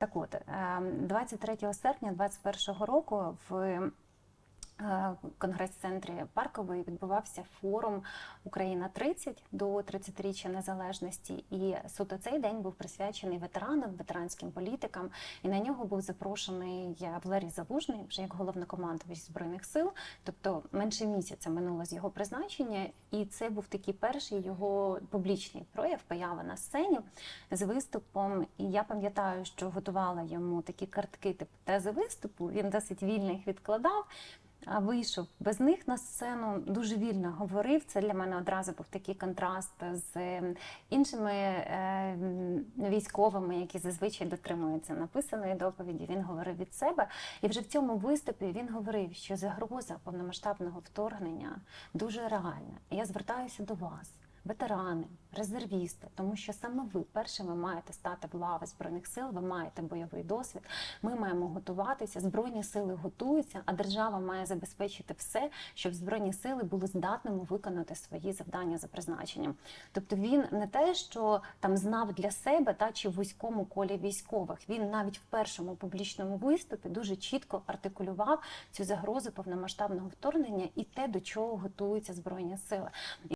Так от, ем, 23 серпня 2021 року в конгрес-центрі Паркової відбувався форум Україна 30 до 30-річчя незалежності. І суто цей день був присвячений ветеранам, ветеранським політикам. І на нього був запрошений Валерій Залужний, вже як головнокомандувач збройних сил. Тобто менше місяця минуло з його призначення, і це був такий перший його публічний прояв, поява на сцені з виступом. І я пам'ятаю, що готувала йому такі картки типу тези виступу. Він досить вільно їх відкладав. А вийшов без них на сцену, дуже вільно говорив. Це для мене одразу був такий контраст з е, іншими е, військовими, які зазвичай дотримуються написаної доповіді. Він говорив від себе, і вже в цьому виступі він говорив, що загроза повномасштабного вторгнення дуже реальна. Я звертаюся до вас. Ветерани, резервісти, тому що саме ви першими маєте стати в лави збройних сил, ви маєте бойовий досвід. Ми маємо готуватися. Збройні сили готуються, а держава має забезпечити все, щоб збройні сили були здатними виконати свої завдання за призначенням. Тобто він не те, що там знав для себе та чи в вузькому колі військових. Він навіть в першому публічному виступі дуже чітко артикулював цю загрозу повномасштабного вторгнення і те, до чого готуються збройні сили.